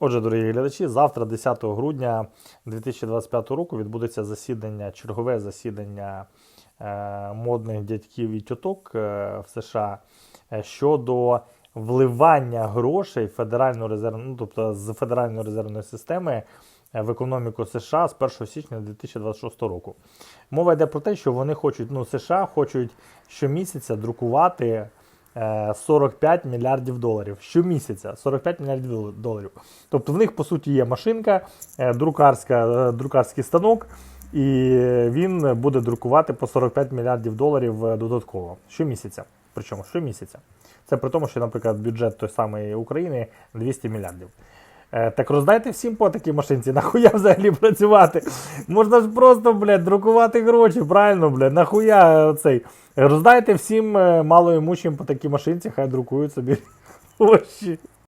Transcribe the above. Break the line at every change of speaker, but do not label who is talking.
Отже, дорогі глядачі, завтра, 10 грудня 2025 року, відбудеться засідання, чергове засідання е, модних дядьків і тіток е, в США е, щодо вливання грошей Федеральної резервної, ну, тобто з Федеральної резервної системи в економіку США з 1 січня 2026 року. Мова йде про те, що вони хочуть, ну, США хочуть щомісяця друкувати 45 мільярдів доларів. Щомісяця 45 мільярдів доларів. Тобто в них, по суті, є машинка, е, друкарська, е, друкарський станок, і він буде друкувати по 45 мільярдів доларів е, додатково. Щомісяця. Причому щомісяця. Це при тому, що, наприклад, бюджет той самої України 200 мільярдів. Е, Так роздайте всім по такій машинці, нахуя взагалі працювати? Можна ж просто, блядь, друкувати гроші, правильно, блядь, нахуя цей. Роздайте всім малоімучим малоімущим по такій машинці, хай друкують собі гроші.